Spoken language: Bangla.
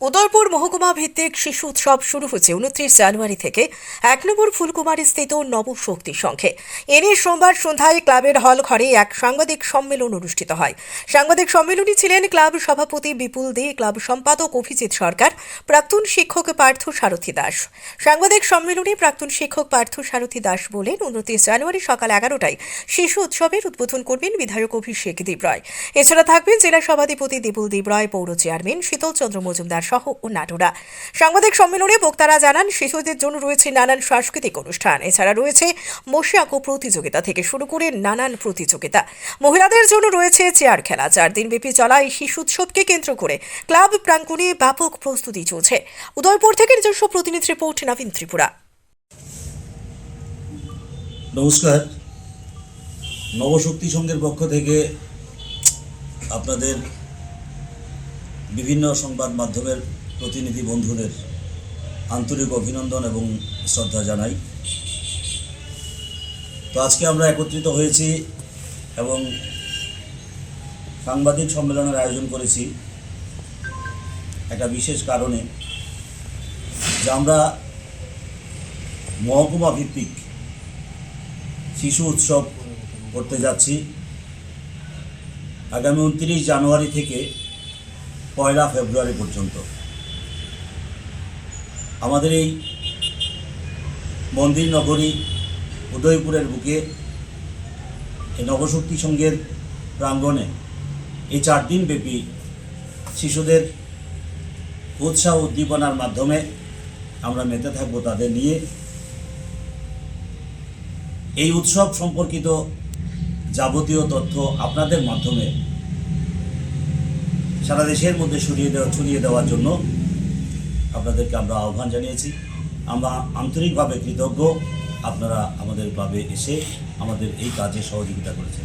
উদয়পুর মহকুমা ভিত্তিক শিশু উৎসব শুরু হচ্ছে উনত্রিশ জানুয়ারি থেকে। এক নম্বর ফুলকুমারী স্থিত নবশক্তি সংঘে। এনে সোমবার সন্ধ্যায় ক্লাবের হল ঘরে এক সাংবাদিক সম্মেলন অনুষ্ঠিত হয়। সাংবাদিক সম্মেলনে ছিলেন ক্লাব সভাপতি বিপুল দে, ক্লাব সম্পাদক অভিজিৎ সরকার, প্রাক্তন শিক্ষক পার্থ সারথী দাস। সাংবাদিক সম্মেলনে প্রাক্তন শিক্ষক পার্থ সারথী দাস বলেন, উনত্রিশ জানুয়ারি সকাল এগারোটায় শিশু উৎসবের উদ্বোধন করবেন বিধায়ক অভিষেক দেব রায় এছাড়া থাকবেন জেলা সভাধিপতি বিপুল দেব রায় পৌর চেয়ারম্যান শীতল চন্দ্র মজুমদার সহ অন্যান্যরা। সাংবাদিক সম্মেলনে বক্তারা জানান, শিশুদের জন্য রয়েছে নানান সাংস্কৃতিক অনুষ্ঠান। এছাড়া রয়েছে আঁকো প্রতিযোগিতা থেকে শুরু করে নানান প্রতিযোগিতা। মহিলাদের জন্য রয়েছে চেয়ার খেলা। চার দিনব্যাপী চলা এই শিশু উৎসবকে কেন্দ্র করে ক্লাব প্রাঙ্গণে ব্যাপক প্রস্তুতি চলছে। উদয়পুর থেকে নিজস্ব প্রতিনিধি রিপোর্ট, নবীন ত্রিপুরা। নমস্কার। নবশক্তি সংঘের পক্ষ থেকে আপনাদের বিভিন্ন সংবাদ মাধ্যমের প্রতিনিধি বন্ধুদের আন্তরিক অভিনন্দন এবং শ্রদ্ধা জানাই। তো আজকে আমরা একত্রিত হয়েছি এবং সাংবাদিক সম্মেলনের আয়োজন করেছি একটা বিশেষ কারণে যে আমরা মহকুমা ভিত্তিক শিশু উৎসব করতে যাচ্ছি। আগামী উনত্রিশ জানুয়ারি থেকে পয়লা ফেব্রুয়ারি পর্যন্ত। আমাদের এই মন্দির নগরী উদয়পুরের বুকে এই নবশক্তি সংঘের প্রাঙ্গণে এই চার দিন ব্যাপী শিশুদের উৎসাহ উদ্দীপনার মাধ্যমে আমরা মেতে থাকব তাদের নিয়ে। এই উৎসব সম্পর্কিত যাবতীয় তথ্য আপনাদের মাধ্যমে সারা দেশের মধ্যে ছড়িয়ে দেওয়া ছড়িয়ে দেওয়ার জন্য আপনাদেরকে আমরা আহ্বান জানিয়েছি। আমরা আন্তরিকভাবে কৃতজ্ঞ। আপনারা আমাদের ক্লাবে এসে আমাদের এই কাজে সহযোগিতা করেছেন।